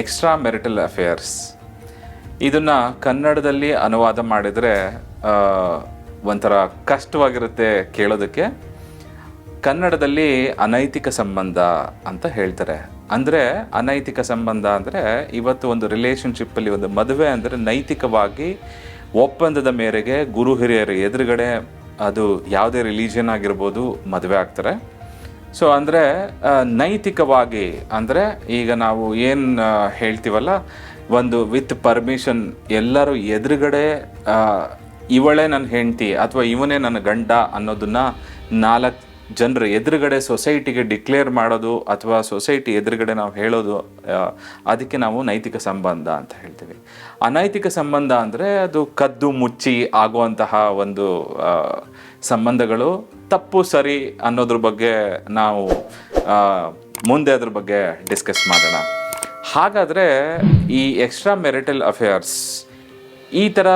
Extra marital affairs ಇದನ್ನು ಕನ್ನಡದಲ್ಲಿ ಅನುವಾದ ಮಾಡಿದರೆ ಒಂಥರ ಕಷ್ಟವಾಗಿರುತ್ತೆ ಕೇಳೋದಕ್ಕೆ. ಕನ್ನಡದಲ್ಲಿ ಅನೈತಿಕ ಸಂಬಂಧ ಅಂತ ಹೇಳ್ತಾರೆ. ಅಂದರೆ ಅನೈತಿಕ ಸಂಬಂಧ ಅಂದರೆ ಇವತ್ತು ಒಂದು ರಿಲೇಷನ್ಶಿಪ್ಪಲ್ಲಿ ಒಂದು ಮದುವೆ ಅಂದರೆ ನೈತಿಕವಾಗಿ ಒಪ್ಪಂದದ ಮೇರೆಗೆ ಗುರು ಹಿರಿಯರ ಎದುರುಗಡೆ ಅದು ಯಾವುದೇ ರಿಲೀಜಿಯನ್ ಆಗಿರ್ಬೋದು ಮದುವೆ ಆಗ್ತಾರೆ. ಸೊ ಅಂದರೆ ನೈತಿಕವಾಗಿ, ಅಂದರೆ, ಈಗ ನಾವು ಏನು ಹೇಳ್ತೀವಲ್ಲ, ಒಂದು ವಿತ್ ಪರ್ಮಿಷನ್ ಎಲ್ಲರೂ ಎದುರುಗಡೆ ಇವಳೇ ನನ್ನ ಹೆಂಡತಿ ಅಥವಾ ಇವನೇ ನನ್ನ ಗಂಡ ಅನ್ನೋದನ್ನು ನಾಲ್ಕು ಜನರು ಎದುರುಗಡೆ ಸೊಸೈಟಿಗೆ ಡಿಕ್ಲೇರ್ ಮಾಡೋದು ಅಥವಾ ಸೊಸೈಟಿ ಎದುರುಗಡೆ ನಾವು ಹೇಳೋದು ಅದಕ್ಕೆ ನಾವು ನೈತಿಕ ಸಂಬಂಧ ಅಂತ ಹೇಳ್ತೀವಿ. ಅನೈತಿಕ ಸಂಬಂಧ ಅಂದರೆ ಅದು ಕದ್ದು ಮುಚ್ಚಿ ಆಗುವಂತಹ ಒಂದು ಸಂಬಂಧಗಳು ತಪ್ಪು ಸರಿ ಅನ್ನೋದ್ರ ಬಗ್ಗೆ ನಾವು ಮುಂದೆ ಅದ್ರ ಬಗ್ಗೆ ಡಿಸ್ಕಸ್ ಮಾಡೋಣ. ಹಾಗಾದರೆ ಈ ಎಕ್ಸ್ಟ್ರಾ ಮೆರಿಟಲ್ ಅಫೇರ್ಸ್ ಈ ಥರ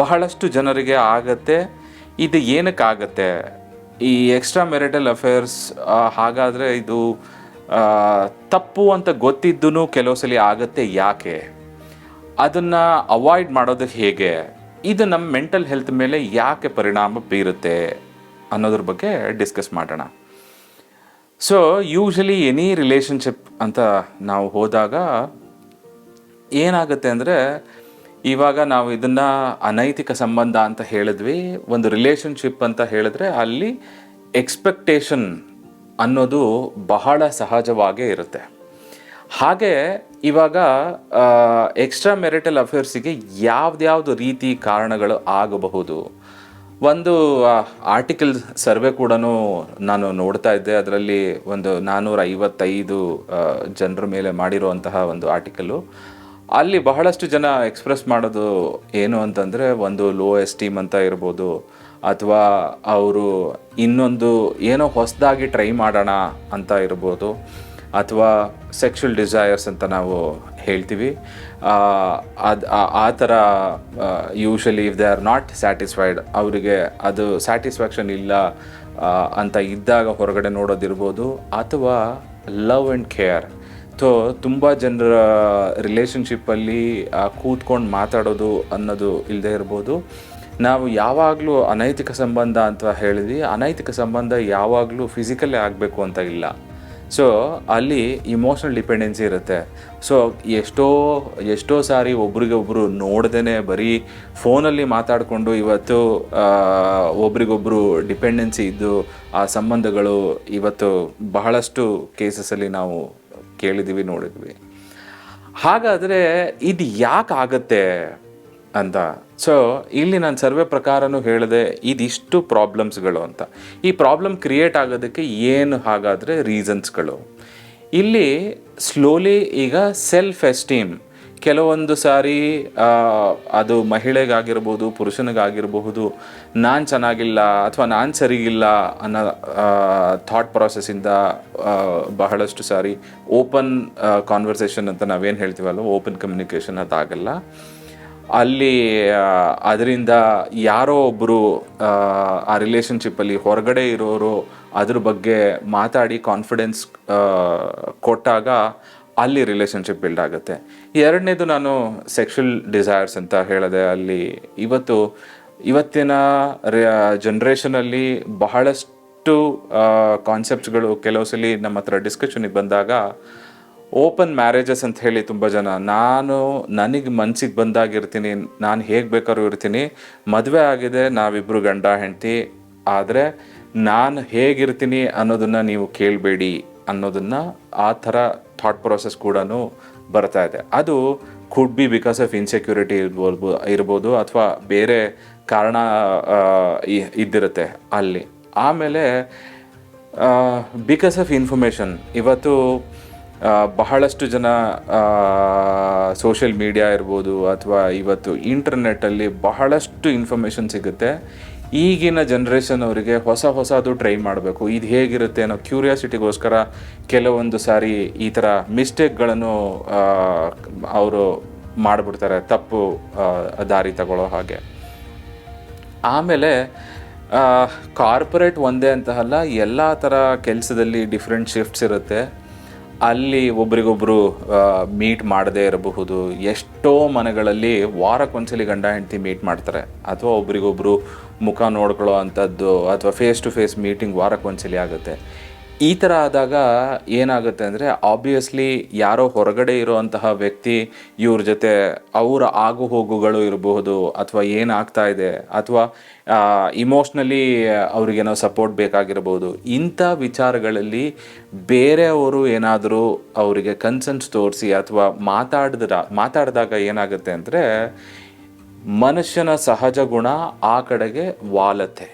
ಬಹಳಷ್ಟು ಜನರಿಗೆ ಆಗತ್ತೆ. ಇದು ಏನಕ್ಕಾಗತ್ತೆ ಈ ಎಕ್ಸ್ಟ್ರಾ ಮೆರಿಟಲ್ ಅಫೇರ್ಸ್ ಹಾಗಾದರೆ ಇದು ತಪ್ಪು ಅಂತ ಗೊತ್ತಿದ್ದೂ ಕೆಲವು ಸಲ ಆಗತ್ತೆ ಯಾಕೆ? ಅದನ್ನು ಅವಾಯ್ಡ್ ಮಾಡೋದು ಹೇಗೆ? ಇದು ನಮ್ಮ ಮೆಂಟಲ್ ಹೆಲ್ತ್ ಮೇಲೆ ಯಾಕೆ ಪರಿಣಾಮ ಬೀರುತ್ತೆ ಅನ್ನೋದ್ರ ಬಗ್ಗೆ ಡಿಸ್ಕಸ್ ಮಾಡೋಣ. ಸೊ ಯೂಶಲಿ ಎನಿ ರಿಲೇಷನ್ಶಿಪ್ ಅಂತ ನಾವು ಹೋದಾಗ ಏನಾಗುತ್ತೆ ಅಂದರೆ, ಇವಾಗ ನಾವು ಇದನ್ನು ಅನೈತಿಕ ಸಂಬಂಧ ಅಂತ ಹೇಳಿದ್ವಿ, ಒಂದು ರಿಲೇಷನ್ಶಿಪ್ ಅಂತ ಹೇಳಿದ್ರೆ ಅಲ್ಲಿ ಎಕ್ಸ್ಪೆಕ್ಟೇಷನ್ ಅನ್ನೋದು ಬಹಳ ಸಹಜವಾಗೇ ಇರುತ್ತೆ. ಹಾಗೆ ಇವಾಗ ಎಕ್ಸ್ಟ್ರಾ ಮೆರಿಟಲ್ ಅಫೇರ್ಸಿಗೆ ಯಾವ್ದ್ಯಾವ್ದು ರೀತಿ ಕಾರಣಗಳು ಆಗಬಹುದು? ಒಂದು ಆರ್ಟಿಕಲ್ ಸರ್ವೆ ಕೂಡ ನಾನು ನೋಡ್ತಾ ಇದ್ದೆ. ಅದರಲ್ಲಿ ಒಂದು ನಾನ್ನೂರ ಐವತ್ತೈದು ಜನರ ಮೇಲೆ ಮಾಡಿರುವಂತಹ ಒಂದು ಆರ್ಟಿಕಲ್ಲು ಅಲ್ಲಿ ಬಹಳಷ್ಟು ಜನ ಎಕ್ಸ್ಪ್ರೆಸ್ ಮಾಡೋದು ಏನು ಅಂತಂದರೆ, ಒಂದು ಲೋ ಎಸ್ಟೀಮ್ ಅಂತ ಇರ್ಬೋದು, ಅಥವಾ ಅವರು ಇನ್ನೊಂದು ಏನೋ ಹೊಸದಾಗಿ ಟ್ರೈ ಮಾಡೋಣ ಅಂತ ಇರ್ಬೋದು. ಅಥವಾ ಸೆಕ್ಷುವಲ್ ಡಿಸೈರ್ಸ್ ಅಂತ ನಾವು ಹೇಳ್ತೀವಿ. ಅದು, ಆ ಥರ usually if they are not satisfied ಅವರಿಗೆ ಅದು ಸ್ಯಾಟಿಸ್ಫ್ಯಾಕ್ಷನ್ ಇಲ್ಲ ಅಂತ ಇದ್ದಾಗ ಹೊರಗಡೆ ನೋಡೋದಿರ್ಬೋದು. ಅಥವಾ ಲವ್ ಆ್ಯಂಡ್ ಕೇರ್ ಸೊ ತುಂಬ ಜನರ ರಿಲೇಷನ್ಶಿಪ್ಪಲ್ಲಿ ಕೂತ್ಕೊಂಡು ಮಾತಾಡೋದು ಅನ್ನೋದು ಇಲ್ಲದೆ ಇರ್ಬೋದು. ನಾವು ಯಾವಾಗಲೂ ಅನೈತಿಕ ಸಂಬಂಧ ಅಂತ ಹೇಳಿದ್ವಿ. ಅನೈತಿಕ ಸಂಬಂಧ ಯಾವಾಗಲೂ ಫಿಸಿಕಲ್ಲೇ ಆಗಬೇಕು ಅಂತ ಇಲ್ಲ. ಸೊ ಅಲ್ಲಿ ಇಮೋಷನಲ್ ಡಿಪೆಂಡೆನ್ಸಿ ಇರುತ್ತೆ. ಸೊ ಎಷ್ಟೋ ಎಷ್ಟೋ ಸಾರಿ ಒಬ್ರಿಗೊಬ್ರು ನೋಡ್ದೇ ಬರೀ ಫೋನಲ್ಲಿ ಮಾತಾಡಿಕೊಂಡು ಇವತ್ತು ಒಬ್ರಿಗೊಬ್ಬರು ಡಿಪೆಂಡೆನ್ಸಿ ಇದ್ದು ಆ ಸಂಬಂಧಗಳು ಇವತ್ತು ಬಹಳಷ್ಟು ಕೇಸಸಲ್ಲಿ ನಾವು ಕೇಳಿದ್ದೀವಿ ನೋಡಿದ್ವಿ ಹಾಗಾದರೆ ಇದು ಯಾಕೆ ಆಗತ್ತೆ? ಅಂತ. ಸೊ ಇಲ್ಲಿ ನಾನು ಸರ್ವೆ ಪ್ರಕಾರನೂ ಹೇಳಿದೆ ಇದಿಷ್ಟು ಪ್ರಾಬ್ಲಮ್ಸ್ಗಳು ಅಂತ. ಈ ಪ್ರಾಬ್ಲಮ್ ಕ್ರಿಯೇಟ್ ಆಗೋದಕ್ಕೆ ಏನು ಹಾಗಾದರೆ ರೀಸನ್ಸ್ಗಳು ಇಲ್ಲಿ ಸ್ಲೋಲಿ ಈಗ ಸೆಲ್ಫ್ ಎಸ್ಟೀಮ್ ಕೆಲವೊಂದು ಸಾರಿ ಅದು ಮಹಿಳೆಗಾಗಿರ್ಬೋದು, ಪುರುಷನಿಗಾಗಿರಬಹುದು, ನಾನು ಚೆನ್ನಾಗಿಲ್ಲ ಅಥವಾ ನಾನು ಸರಿಗಿಲ್ಲ ಅನ್ನೋ ಥಾಟ್ ಪ್ರಾಸೆಸ್ಸಿಂದ ಬಹಳಷ್ಟು ಸಾರಿ ಓಪನ್ ಕಾನ್ವರ್ಸೇಷನ್ ಅಂತ ನಾವೇನು ಹೇಳ್ತೀವಲ್ಲ ಓಪನ್ ಕಮ್ಯುನಿಕೇಷನ್ ಅದಾಗಲ್ಲ. ಅಲ್ಲಿ ಅದರಿಂದ ಯಾರೋ ಒಬ್ಬರು ಆ ರಿಲೇಷನ್ಶಿಪ್ಪಲ್ಲಿ ಹೊರಗಡೆ ಇರೋರು ಅದ್ರ ಬಗ್ಗೆ ಮಾತಾಡಿ ಕಾನ್ಫಿಡೆನ್ಸ್ ಕೊಟ್ಟಾಗ ಅಲ್ಲಿ ರಿಲೇಷನ್ಶಿಪ್ ಬಿಲ್ಡ್ ಆಗುತ್ತೆ. ಎರಡನೇದು ನಾನು ಸೆಕ್ಷುಲ್ ಡಿಸೈರ್ಸ್ ಅಂತ ಹೇಳಿದೆ ಅಲ್ಲಿ ಇವತ್ತು, ಇವತ್ತಿನ ಜನ್ರೇಷನಲ್ಲಿ ಬಹಳಷ್ಟು ಕಾನ್ಸೆಪ್ಟ್ಸ್ಗಳು ಕೆಲವು ಸಲ ನಮ್ಮ ಹತ್ರ ಡಿಸ್ಕಷನಿಗೆ ಬಂದಾಗ ಓಪನ್ ಮ್ಯಾರೇಜಸ್ ಅಂತ ಹೇಳಿ ತುಂಬ ಜನ, ನಾನು ನನಗೆ ಮನ್ಸಿಗೆ ಬಂದಾಗಿರ್ತೀನಿ, ನಾನು ಹೇಗೆ ಬೇಕಾದ್ರೂ ಇರ್ತೀನಿ, ಮದುವೆ ಆಗಿದೆ ನಾವಿಬ್ಬರು ಗಂಡ, ಹೆಂಡತಿ, ಆದರೆ ನಾನು ಹೇಗಿರ್ತೀನಿ ಅನ್ನೋದನ್ನು ನೀವು ಕೇಳಬೇಡಿ ಅನ್ನೋದನ್ನು ಆ ಥರ ಥಾಟ್ ಪ್ರೊಸೆಸ್ ಕೂಡ ಬರ್ತಾ ಇದೆ. ಅದು could be because of insecurity ಇರ್ಬೋದು ಇರ್ಬೋದು ಅಥವಾ ಬೇರೆ ಕಾರಣ ಇದ್ದಿರುತ್ತೆ ಅಲ್ಲಿ. ಆಮೇಲೆ ಬಿಕಾಸ್ ಆಫ್ ಇನ್ಫಾರ್ಮೇಷನ್ ಇವತ್ತು ಬಹಳಷ್ಟು ಜನ ಸೋಷಿಯಲ್ ಮೀಡಿಯಾ ಇರ್ಬೋದು ಅಥವಾ ಇವತ್ತು ಇಂಟರ್ನೆಟ್ಟಲ್ಲಿ ಬಹಳಷ್ಟು ಇನ್ಫಾರ್ಮೇಷನ್ ಸಿಗುತ್ತೆ. ಈಗಿನ ಜನ್ರೇಷನ್ ಅವರಿಗೆ ಹೊಸ ಹೊಸದು ಟ್ರೈ ಮಾಡಬೇಕು. ಇದು ಹೇಗಿರುತ್ತೆ ಅನ್ನೋ ಕ್ಯೂರಿಯಾಸಿಟಿಗೋಸ್ಕರ ಕೆಲವೊಂದು ಸಾರಿ ಈ ಥರ ಮಿಸ್ಟೇಕ್ಗಳನ್ನು ಅವರು ಮಾಡಿಬಿಡ್ತಾರೆ, ತಪ್ಪು ದಾರಿ ತಗೊಳ್ಳೋ ಹಾಗೆ. ಆಮೇಲೆ ಕಾರ್ಪೊರೇಟ್ ಒಂದೇ ಅಂತ ಅಲ್ಲ, ಎಲ್ಲ ಥರ ಕೆಲಸದಲ್ಲಿ ಡಿಫ್ರೆಂಟ್ ಶಿಫ್ಟ್ಸ್ ಇರುತ್ತೆ. ಅಲ್ಲಿ ಒಬ್ರಿಗೊಬ್ರು ಮೀಟ್ ಮಾಡದೇ ಇರಬಹುದು. ಎಷ್ಟೋ ಮನೆಗಳಲ್ಲಿ ವಾರಕ್ಕೊಂದ್ಸಲಿ ಗಂಡ ಹೆಂಡತಿ ಮೀಟ್ ಮಾಡ್ತಾರೆ. ಅಥವಾ ಒಬ್ರಿಗೊಬ್ರು ಮುಖ ನೋಡ್ಕೊಳ್ಳೋ ಅಂಥದ್ದು, ಅಥವಾ ಫೇಸ್ ಟು ಫೇಸ್ ಮೀಟಿಂಗ್ ವಾರಕ್ಕೊಂದ್ಸಲಿ ಆಗುತ್ತೆ. ಈ ಥರ ಆದಾಗ ಏನಾಗುತ್ತೆ ಅಂದರೆ ಆಬ್ವಿಯಸ್ಲಿ ಯಾರೋ ಹೊರಗಡೆ ಇರುವಂತಹ ವ್ಯಕ್ತಿ ಇವ್ರ ಜೊತೆ ಅವರ ಆಗು ಹೋಗುಗಳು ಇರಬಹುದು ಅಥವಾ ಏನಾಗ್ತಾ ಇದೆ ಅಥವಾ ಇಮೋಷ್ನಲಿ ಅವ್ರಿಗೇನೋ ಸಪೋರ್ಟ್ ಬೇಕಾಗಿರ್ಬೋದು ಇಂಥ ವಿಚಾರಗಳಲ್ಲಿ ಬೇರೆಯವರು ಏನಾದರೂ ಅವರಿಗೆ ಕನ್ಸನ್ಸ್ ತೋರಿಸಿ ಅಥವಾ ಮಾತಾಡಿದ್ರ, ಮಾತಾಡಿದಾಗ ಏನಾಗುತ್ತೆ ಅಂದರೆ, ಮನುಷ್ಯನ ಸಹಜ ಗುಣ ಆ ಕಡೆಗೆ ವಾಲತ್ತೆ.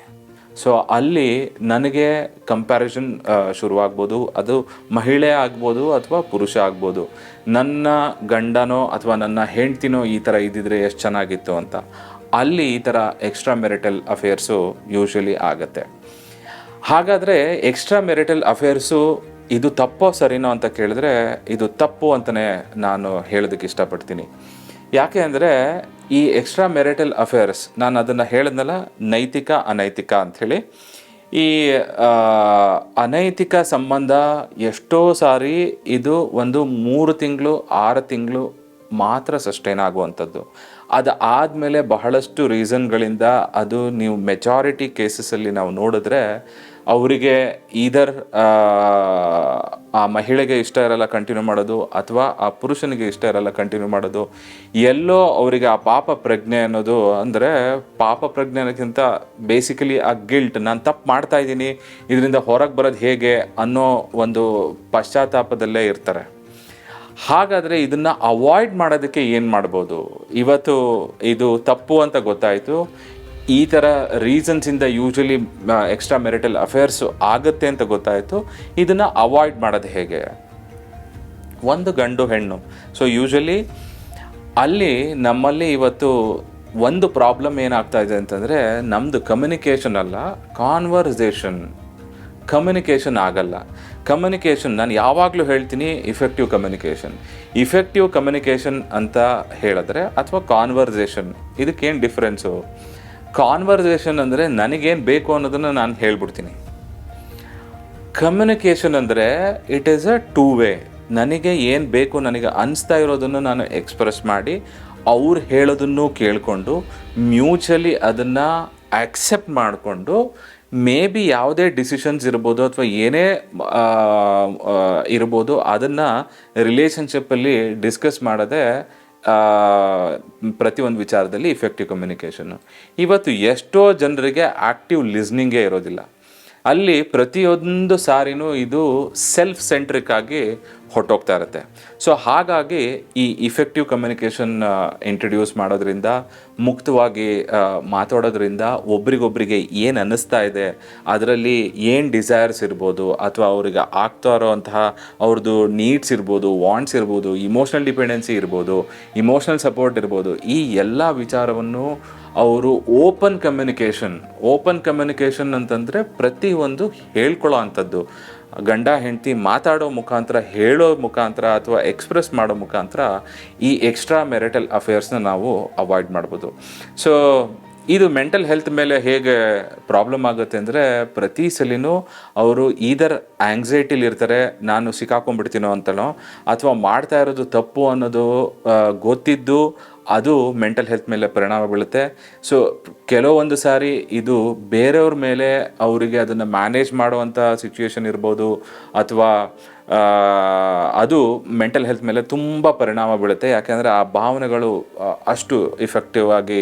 ಸೊ ಅಲ್ಲಿ ನನಗೆ ಕಂಪ್ಯಾರಿಸನ್ ಶುರುವಾಗ್ಬೋದು. ಅದು ಮಹಿಳೆ ಆಗ್ಬೋದು ಅಥವಾ ಪುರುಷ ಆಗ್ಬೋದು. ನನ್ನ ಗಂಡನೋ ಅಥವಾ ನನ್ನ ಹೆಂಡ್ತಿನೋ ಈ ಥರ ಇದ್ದಿದ್ರೆ ಎಷ್ಟು ಚೆನ್ನಾಗಿತ್ತು ಅಂತ. ಅಲ್ಲಿ ಈ ಥರ ಎಕ್ಸ್ಟ್ರಾ ಮೆರಿಟಲ್ ಅಫೇರ್ಸು ಯೂಶ್ವಲಿ ಆಗುತ್ತೆ. ಹಾಗಾದರೆ ಎಕ್ಸ್ಟ್ರಾ ಮೆರಿಟಲ್ ಅಫೇರ್ಸು ಇದು ತಪ್ಪೋ ಸರಿನೋ ಅಂತ ಕೇಳಿದ್ರೆ ಇದು ತಪ್ಪು ಅಂತಲೇ ನಾನು ಹೇಳೋದಕ್ಕೆ ಇಷ್ಟಪಡ್ತೀನಿ. ಯಾಕೆ ಅಂದರೆ ಈ ಎಕ್ಸ್ಟ್ರಾ ಮೆರಿಟಲ್ ಅಫೇರ್ಸ್ ನಾನು ಅದನ್ನು ಹೇಳಿದ್ನಲ್ಲ, ನೈತಿಕ, ಅನೈತಿಕ ಅಂಥೇಳಿ. ಈ ಅನೈತಿಕ ಸಂಬಂಧ ಎಷ್ಟೋ ಸಾರಿ ಇದು ಒಂದು ಮೂರು ತಿಂಗಳು, ಆರು ತಿಂಗಳು ಮಾತ್ರ ಸಸ್ಟೈನ್ ಆಗುವಂಥದ್ದು. ಅದು ಆದಮೇಲೆ ಬಹಳಷ್ಟು ರೀಸನ್ಗಳಿಂದ ಅದು ನೀವು ಮೆಚಾರಿಟಿ ಕೇಸಸಲ್ಲಿ ನಾವು ನೋಡಿದ್ರೆ ಅವರಿಗೆ ಈದರ್ ಆ ಮಹಿಳೆಗೆ ಇಷ್ಟ ಇರಲ್ಲ ಕಂಟಿನ್ಯೂ ಮಾಡೋದು, ಅಥವಾ ಆ ಪುರುಷನಿಗೆ ಇಷ್ಟ ಇರಲ್ಲ ಕಂಟಿನ್ಯೂ ಮಾಡೋದು, ಎಲ್ಲೋ ಅವರಿಗೆ ಆ ಪಾಪ ಪ್ರಜ್ಞೆ ಅನ್ನೋದು ಅಂದರೆ ಪಾಪ ಪ್ರಜ್ಞೆ ಅನ್ನೋಕ್ಕಿಂತ ಬೇಸಿಕಲಿ ಆ ಗಿಲ್ಟ್ ನಾನು ತಪ್ಪು ಮಾಡ್ತಾ ಇದ್ದೀನಿ, ಇದರಿಂದ ಹೊರಗೆ ಬರೋದು ಹೇಗೆ ಅನ್ನೋ ಒಂದು ಪಶ್ಚಾತ್ತಾಪದಲ್ಲೇ ಇರ್ತಾರೆ. ಹಾಗಾದರೆ ಇದನ್ನು ಅವಾಯ್ಡ್ ಮಾಡೋದಕ್ಕೆ ಏನು ಮಾಡ್ಬೋದು? ಇವತ್ತು ಇದು ತಪ್ಪು ಅಂತ ಗೊತ್ತಾಯಿತು ಈ ಥರ ರೀಸನ್ಸಿಂದ ಯೂಶ್ವಲಿ ಎಕ್ಸ್ಟ್ರಾ ಮೆರಿಟಲ್ ಅಫೇರ್ಸ್ ಆಗುತ್ತೆ ಅಂತ ಗೊತ್ತಾಯಿತು. ಇದನ್ನು ಅವಾಯ್ಡ್ ಮಾಡೋದು ಹೇಗೆ? ಒಂದು ಗಂಡು ಹೆಣ್ಣು. ಸೊ ಯೂಶ್ವಲಿ ಅಲ್ಲಿ ನಮ್ಮಲ್ಲಿ ಇವತ್ತು ಒಂದು ಪ್ರಾಬ್ಲಮ್ ಏನಾಗ್ತಾ ಇದೆ ಅಂತಂದರೆ ನಮ್ಮದು ಕಮ್ಯುನಿಕೇಷನ್ ಅಲ್ಲ ಕಾನ್ವರ್ಸೇಷನ್ ಕಮ್ಯುನಿಕೇಷನ್ ಆಗಲ್ಲ. ಕಮ್ಯುನಿಕೇಷನ್ ನಾನು ಯಾವಾಗಲೂ ಹೇಳ್ತೀನಿ ಇಫೆಕ್ಟಿವ್ ಕಮ್ಯುನಿಕೇಷನ್ ಇಫೆಕ್ಟಿವ್ ಕಮ್ಯುನಿಕೇಷನ್ ಅಂತ ಹೇಳಿದ್ರೆ, ಅಥವಾ ಕಾನ್ವರ್ಸೇಷನ್ ಇದಕ್ಕೇನು ಡಿಫ್ರೆನ್ಸು ಕಾನ್ವರ್ಸೇಷನ್ ಅಂದರೆ ನನಗೇನು ಬೇಕು ಅನ್ನೋದನ್ನು ನಾನು ಹೇಳ್ಬಿಡ್ತೀನಿ. ಕಮ್ಯುನಿಕೇಷನ್ ಅಂದರೆ it is a two way ನನಗೆ ಏನು ಬೇಕು, ನನಗೆ ಅನಿಸ್ತಾ ಇರೋದನ್ನು ನಾನು ಎಕ್ಸ್ಪ್ರೆಸ್ ಮಾಡಿ ಅವ್ರು ಹೇಳೋದನ್ನು ಕೇಳಿಕೊಂಡು ಮ್ಯೂಚುವಲಿ ಅದನ್ನು ಆಕ್ಸೆಪ್ಟ್ ಮಾಡಿಕೊಂಡು ಮೇ ಬಿ ಯಾವುದೇ ಡಿಸಿಷನ್ಸ್ ಇರ್ಬೋದು ಅಥವಾ ಏನೇ ಇರ್ಬೋದು ಅದನ್ನು ರಿಲೇಷನ್ಶಿಪ್ಪಲ್ಲಿ ಡಿಸ್ಕಸ್ ಮಾಡದೆ ಪ್ರತಿಯೊಂದು ವಿಚಾರದಲ್ಲಿ ಇಫೆಕ್ಟಿವ್ ಕಮ್ಯುನಿಕೇಷನ್ನು ಇವತ್ತು ಎಷ್ಟೋ ಜನರಿಗೆ ಆ್ಯಕ್ಟಿವ್ ಲಿಸ್ನಿಂಗೇ ಇರೋದಿಲ್ಲ. ಅಲ್ಲಿ ಪ್ರತಿಯೊಂದು ಸಾರಿನೂ ಇದು ಸೆಲ್ಫ್ ಸೆಂಟ್ರಿಕ್ ಆಗಿ ಹೊಟ್ಟೋಗ್ತಾ ಇರುತ್ತೆ. ಸೊ ಹಾಗಾಗಿ ಈ ಇಫೆಕ್ಟಿವ್ ಕಮ್ಯುನಿಕೇಷನ್ ಇಂಟ್ರಡ್ಯೂಸ್ ಮಾಡೋದ್ರಿಂದ, ಮುಕ್ತವಾಗಿ ಮಾತಾಡೋದ್ರಿಂದ ಒಬ್ರಿಗೊಬ್ರಿಗೆ ಏನು ಅನ್ನಿಸ್ತಾ ಇದೆ, ಅದರಲ್ಲಿ ಏನು ಡಿಸೈರ್ಸ್ ಇರ್ಬೋದು, ಅಥವಾ ಅವ್ರಿಗೆ ಆಗ್ತಾ ಇರೋವಂತಹ ಅವ್ರದ್ದು ನೀಡ್ಸ್ ಇರ್ಬೋದು ವಾಂಟ್ಸ್ ಇರ್ಬೋದು ಇಮೋಷ್ನಲ್ ಡಿಪೆಂಡೆನ್ಸಿ ಇರ್ಬೋದು ಇಮೋಷ್ನಲ್ ಸಪೋರ್ಟ್ ಇರ್ಬೋದು, ಈ ಎಲ್ಲ ವಿಚಾರವನ್ನು ಅವರು ಓಪನ್ ಕಮ್ಯುನಿಕೇಷನ್ ಓಪನ್ ಕಮ್ಯುನಿಕೇಷನ್ ಅಂತಂದರೆ ಪ್ರತಿಯೊಂದು ಹೇಳ್ಕೊಳ್ಳೋ ಅಂಥದ್ದು. ಗಂಡ ಹೆಂಡತಿ ಮಾತಾಡೋ ಮುಖಾಂತರ, ಹೇಳೋ ಮುಖಾಂತರ ಅಥವಾ ಎಕ್ಸ್ಪ್ರೆಸ್ ಮಾಡೋ ಮುಖಾಂತರ ಈ ಎಕ್ಸ್ಟ್ರಾ ಮೆರಿಟಲ್ ಅಫೇರ್ಸ್ನ ನಾವು ಅವಾಯ್ಡ್ ಮಾಡ್ಬೋದು. ಸೊ ಇದು ಮೆಂಟಲ್ ಹೆಲ್ತ್ ಮೇಲೆ ಹೇಗೆ ಪ್ರಾಬ್ಲಮ್ ಆಗುತ್ತೆ ಅಂದರೆ ಪ್ರತಿ ಸಲಿನೂ ಅವರು ಈದರ್ ಆಂಗ್ಸೈಟಿಲಿ ಇರ್ತಾರೆ, ನಾನು ಸಿಕ್ಕಾಕೊಂಡ್ಬಿಡ್ತೀನೋ ಅಂತನೋ, ಅಥವಾ ಮಾಡ್ತಾ ಇರೋದು ತಪ್ಪು ಅನ್ನೋದು ಗೊತ್ತಿದ್ದು ಅದು ಮೆಂಟಲ್ ಹೆಲ್ತ್ ಮೇಲೆ ಪರಿಣಾಮ ಬೀಳುತ್ತೆ. ಸೊ ಕೆಲವೊಂದು ಸಾರಿ ಇದು ಬೇರೆಯವ್ರ ಮೇಲೆ ಅವರಿಗೆ ಅದನ್ನು ಮ್ಯಾನೇಜ್ ಮಾಡುವಂಥ ಸಿಚುವೇಶನ್ ಇರ್ಬೋದು ಅಥವಾ ಅದು ಮೆಂಟಲ್ ಹೆಲ್ತ್ ಮೇಲೆ ತುಂಬ ಪರಿಣಾಮ ಬೀಳುತ್ತೆ. ಯಾಕೆಂದರೆ ಆ ಭಾವನೆಗಳು ಅಷ್ಟು ಇಫೆಕ್ಟಿವ್ ಆಗಿ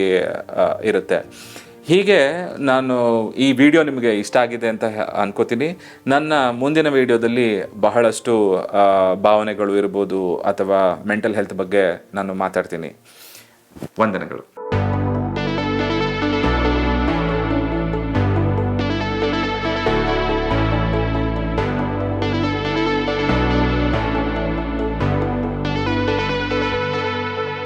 ಇರುತ್ತೆ. ಹೀಗೆ ನಾನು ಈ ವಿಡಿಯೋ ನಿಮಗೆ ಇಷ್ಟ ಆಗಿದೆ ಅಂತ ಅನ್ಕೋತೀನಿ. ನನ್ನ ಮುಂದಿನ ವಿಡಿಯೋದಲ್ಲಿ ಬಹಳಷ್ಟು ಭಾವನೆಗಳು ಇರ್ಬೋದು ಅಥವಾ ಮೆಂಟಲ್ ಹೆಲ್ತ್ ಬಗ್ಗೆ ನಾನು ಮಾತಾಡ್ತೀನಿ. വന്ദനങ്ങൾ